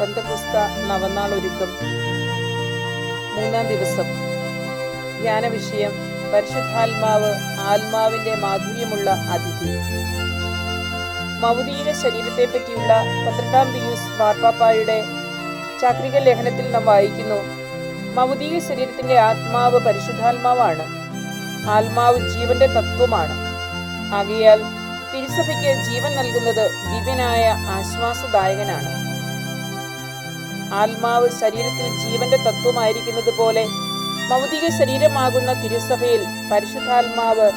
പന്തകുസ്ത നവനാൾ ഒരുക്കം മൂന്നാം ദിവസം. ധ്യാന വിഷയം പരിശുദ്ധാത്മാവ് ആത്മാവിന്റെ മാധുര്യമുള്ള അതിഥി. മൗദീക ശരീരത്തെ പറ്റിയുള്ള പന്ത്രണ്ടാം പിയൂസ് മാർപ്പാപ്പായുടെ ചാക്രിക ലേഖനത്തിൽ നാം വായിക്കുന്നു മൗദീക ശരീരത്തിന്റെ ആത്മാവ് പരിശുദ്ധാത്മാവാണ്. ആത്മാവ് ജീവന്റെ തത്വമാണ്. ആകയാൽ തിരുസഭയ്ക്ക് ജീവൻ നൽകുന്നത് ദിവ്യനായ ആശ്വാസദായകനാണ്. ആത്മാവ് ശരീരത്തിൽ ജീവന്റെ തത്വമായിരിക്കുന്നത് പോലെ ഭൗതിക ശരീരമാകുന്ന തിരുസഭയിൽ പരിശുദ്ധാത്മാവ്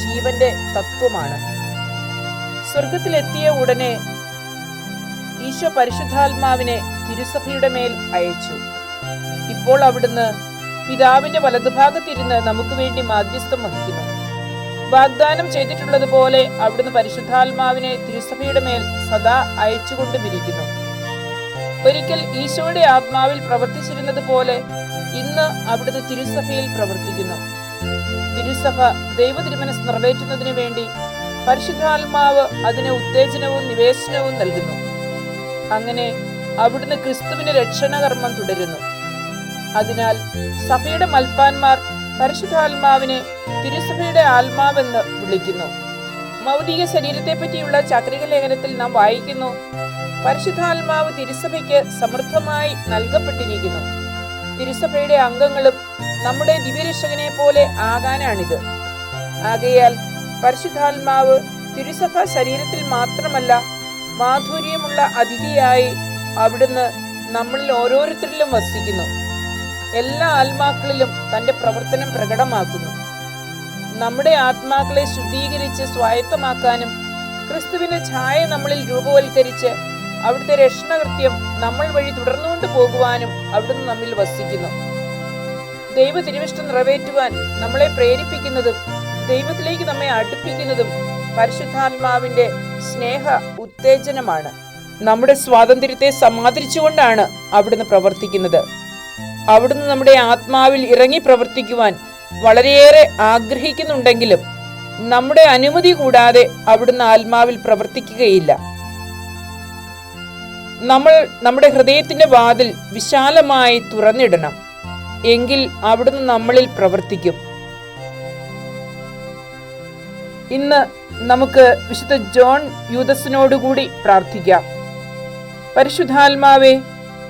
ജീവന്റെ തത്വമാണ്. സ്വർഗത്തിലെത്തിയ ഉടനെ ഈശോ പരിശുദ്ധാത്മാവിനെ തിരുസഭയുടെ മേൽ അയച്ചു. ഇപ്പോൾ അവിടുന്ന് പിതാവിന്റെ വലതുഭാഗത്തിരുന്ന് നമുക്ക് വേണ്ടി മാധ്യസ്ഥം വഹിക്കുന്നു. വാഗ്ദാനം ചെയ്തിട്ടുള്ളതുപോലെ അവിടുന്ന് പരിശുദ്ധാത്മാവിനെ തിരുസഭയുടെ മേൽ സദാ അയച്ചുകൊണ്ടുമിരിക്കുന്നു. ഒരിക്കൽ ഈശോയുടെ ആത്മാവിൽ പ്രവർത്തിച്ചിരുന്നത് പോലെ ഇന്ന് അവിടുത്തെ തിരുസഭയിൽ പ്രവർത്തിക്കുന്നു. തിരുസഭ ദൈവ തിരുമനസ് നിറവേറ്റുന്നതിന് വേണ്ടി പരിശുദ്ധാത്മാവ് അതിന് ഉത്തേജനവും നിവേശനവും നൽകുന്നു. അങ്ങനെ അവിടുന്ന് ക്രിസ്തുവിന്റെ രക്ഷണകർമ്മം തുടരുന്നു. അതിനാൽ സഭയുടെ മൽപ്പാന്മാർ പരിശുദ്ധാത്മാവിനെ തിരുസഭയുടെ ആത്മാവെന്ന് വിളിക്കുന്നു. മൗതിക ശരീരത്തെ പറ്റിയുള്ള ചാക്രിക ലേഖനത്തിൽ നാം വായിക്കുന്നു പരിശുദ്ധാത്മാവ് തിരുസഭയ്ക്ക് സമൃദ്ധമായി നൽകപ്പെട്ടിരിക്കുന്നു. തിരുസഭയുടെ അംഗങ്ങളും നമ്മുടെ ദിവ്യരക്ഷകനെ പോലെ ആകാനാണിത്. ആകയാൽ പരിശുദ്ധാത്മാവ് തിരുസഭ ശരീരത്തിൽ മാത്രമല്ല മാധുര്യമുള്ള അതിഥിയായി അവിടുന്ന് നമ്മളിൽ ഓരോരുത്തരിലും വസിക്കുന്നു. എല്ലാ ആത്മാക്കളിലും തന്റെ പ്രവർത്തനം പ്രകടമാക്കുന്നു. നമ്മുടെ ആത്മാക്കളെ ശുദ്ധീകരിച്ച് സ്വായത്തമാക്കാനും ക്രിസ്തുവിന്റെ ഛായ നമ്മളിൽ രൂപവൽക്കരിച്ച് അവിടുത്തെ രക്ഷണകൃത്യം നമ്മൾ വഴി തുടർന്നുകൊണ്ട് പോകുവാനും അവിടുന്ന് നമ്മിൽ വസിക്കുന്നു. ദൈവ തിരുവിഷ്ടം നിറവേറ്റുവാൻ നമ്മളെ പ്രേരിപ്പിക്കുന്നതും ദൈവത്തിലേക്ക് നമ്മെ അടുപ്പിക്കുന്നതും പരിശുദ്ധാത്മാവിന്റെ സ്നേഹ ഉത്തേജനമാണ്. നമ്മുടെ സ്വാതന്ത്ര്യത്തെ സമാദരിച്ചുകൊണ്ടാണ് അവിടുന്ന് പ്രവർത്തിക്കുന്നത്. അവിടുന്ന് നമ്മുടെ ആത്മാവിൽ ഇറങ്ങി പ്രവർത്തിക്കുവാൻ വളരെയേറെ ആഗ്രഹിക്കുന്നുണ്ടെങ്കിലും നമ്മുടെ അനുമതി കൂടാതെ അവിടുന്ന് ആത്മാവിൽ പ്രവർത്തിക്കുകയില്ല. നമ്മൾ നമ്മുടെ ഹൃദയത്തിന്റെ വാതിൽ വിശാലമായി തുറന്നിടണം. എങ്കിൽ അവിടുന്ന് നമ്മളിൽ പ്രവർത്തിക്കും. ഇന്ന് നമുക്ക് വിശുദ്ധ ജോൺ യൂതസിനോടുകൂടി പ്രാർത്ഥിക്കാം. പരിശുദ്ധാത്മാവെ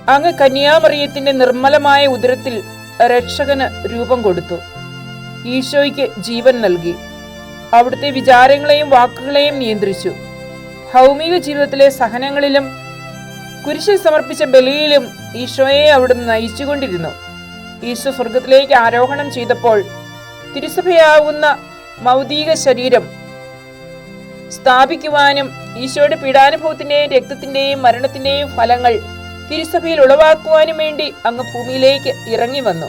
അങ്ങ് കന്യാമറിയത്തിന്റെ നിർമ്മലമായ ഉദരത്തിൽ രക്ഷകന് രൂപം കൊടുത്തു. ഈശോയ്ക്ക് ജീവൻ നൽകി. അവിടുത്തെ വിചാരങ്ങളെയും വാക്കുകളെയും നിയന്ത്രിച്ചു. ഭൗമിക ജീവിതത്തിലെ സഹനങ്ങളിലും കുരിശിൽ സമർപ്പിച്ച ബലിയിലും ഈശോയെ അവിടുന്ന് നയിച്ചുകൊണ്ടിരുന്നു. ഈശോ സ്വർഗത്തിലേക്ക് ആരോഹണം ചെയ്തപ്പോൾ തിരുസഭയാകുന്ന മൗതിക ശരീരം സ്ഥാപിക്കുവാനും ഈശോയുടെ പീഡാനുഭവത്തിന്റെയും രക്തത്തിന്റെയും മരണത്തിന്റെയും ഫലങ്ങൾ തിരുസഭയിൽ ഉളവാക്കുവാനും വേണ്ടി അങ്ങ് ഭൂമിയിലേക്ക് ഇറങ്ങി വന്നു.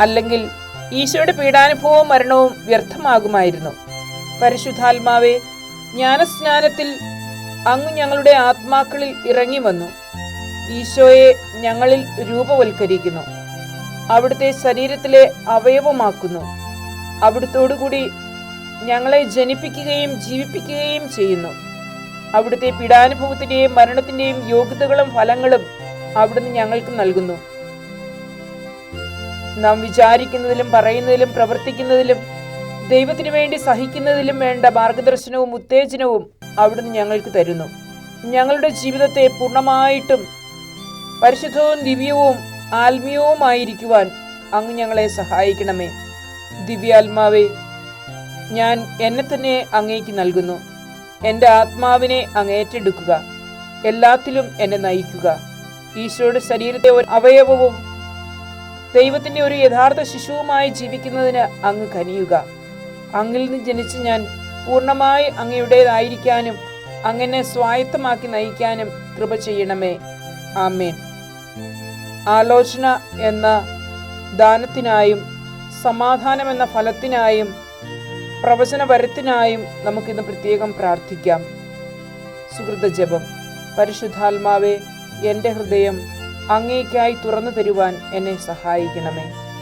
അല്ലെങ്കിൽ ഈശോയുടെ പീഡാനുഭവവും മരണവും വ്യർത്ഥമാകുമായിരുന്നു. പരിശുദ്ധാത്മാവെ ജ്ഞാനസ്നാനത്തിൽ അങ്ങ് ഞങ്ങളുടെ ആത്മാക്കളിൽ ഇറങ്ങി വന്നു. ഈശോയെ ഞങ്ങളിൽ രൂപവൽക്കരിക്കുന്നു. അവിടുത്തെ ശരീരത്തിലെ അവയവമാക്കുന്നു. അവിടുത്തോടുകൂടി ഞങ്ങളെ ജനിപ്പിക്കുകയും ജീവിപ്പിക്കുകയും ചെയ്യുന്നു. അവിടുത്തെ പീഡാനുഭവത്തിന്റെയും മരണത്തിന്റെയും യോഗ്യതകളും ഫലങ്ങളും അവിടുന്ന് ഞങ്ങൾക്ക് നൽകുന്നു. നാം വിചാരിക്കുന്നതിലും പറയുന്നതിലും പ്രവർത്തിക്കുന്നതിലും ദൈവത്തിനു വേണ്ടി സഹിക്കുന്നതിലും വേണ്ട മാർഗദർശനവും ഉത്തേജനവും അവിടുന്ന് ഞങ്ങൾക്ക് തരുന്നു. ഞങ്ങളുടെ ജീവിതത്തെ പൂർണമായിട്ടും പരിശുദ്ധവും ദിവ്യവും ആത്മീയവുമായിരിക്കുവാൻ അങ്ങ് ഞങ്ങളെ സഹായിക്കണമേ. ദിവ്യാത്മാവേ ഞാൻ എന്നെ തന്നെ അങ്ങേക്ക് നൽകുന്നു. എന്റെ ആത്മാവിനെ അങ്ങേറ്റെടുക്കുക എല്ലാത്തിലും എന്നെ നയിക്കുക. ഈശോയുടെ ശരീരത്തെ ഒരു അവയവവും ദൈവത്തിന്റെ ഒരു യഥാർത്ഥ ശിശുവുമായി ജീവിക്കുന്നതിന് അങ്ങ് കനിയുക. അങ്ങിൽ നിന്ന് ജനിച്ച് ഞാൻ പൂർണമായി അങ്ങയുടേതായിരിക്കാനും അങ്ങനെ സ്വായത്തമാക്കി നയിക്കാനും കൃപ ചെയ്യണമേ. ആമേൻ. ആലോചന എന്ന ദാനത്തിനായും സമാധാനം എന്ന ഫലത്തിനായും പ്രവചന വരത്തിനായും നമുക്കിന്ന് പ്രത്യേകം പ്രാർത്ഥിക്കാം. സുഹൃത ജപം. പരിശുദ്ധാത്മാവെ എന്റെ ഹൃദയം അങ്ങേക്കായി തുറന്നു തരുവാൻ എന്നെ സഹായിക്കണമേ.